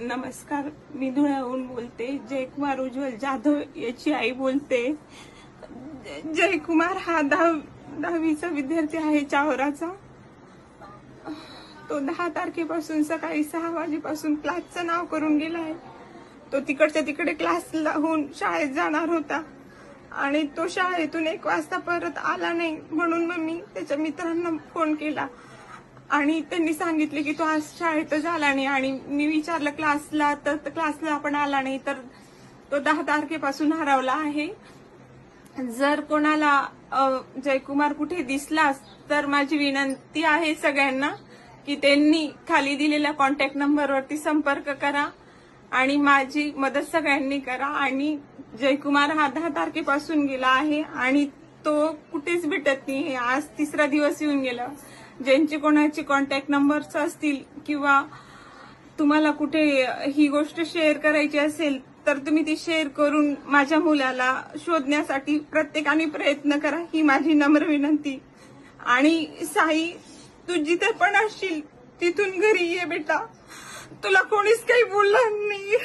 नमस्कार मी धुळ्याहून बोलते. जयकुमार उज्ज्वल जाधव याची आई बोलते. जयकुमार हा दहाव दहावीचा विद्यार्थी आहे चावराचा. तो दहा तारखेपासून सकाळी सहा वाजेपासून क्लासचं नाव करून गेला आहे तो तिकडच्या तिकडे क्लासला होऊन शाळेत जाणार होता. आणि तो शाळेतून एक वाजता परत आला नाही. म्हणून मग मी त्याच्या मित्रांना फोन केला. आणि त्यांनी सांगितले की तो आज शाळेतच आला नाही आणि मी विचारलं क्लासला तर क्लासला आपण आला नाही तर तो दहा तारखेपासून हरवला आहे. जर कोणाला जयकुमार कुठे दिसलास तर माझी विनंती आहे सगळ्यांना की त्यांनी खाली दिलेल्या कॉन्टॅक्ट नंबरवरती संपर्क करा आणि माझी मदत सगळ्यांनी करा. आणि जयकुमार हा दहा तारखेपासून गेला आहे आणि तो कुठेच भेटत नाही. आज तिसरा दिवस येऊन गेला. ज्यांचे कोणाचे कॉन्टॅक्ट नंबर्स असतील किंवा तुम्हाला कुठे ही गोष्ट शेअर करायची असेल तर तुम्ही ती शेअर करून माझ्या मुलाला शोधण्यासाठी प्रत्येकाने प्रयत्न करा ही माझी नम्र विनंती. आणि साई तू जिथे पण असशील तिथून घरी ये बेटा. तुला कोणीच काही बोलणार नाही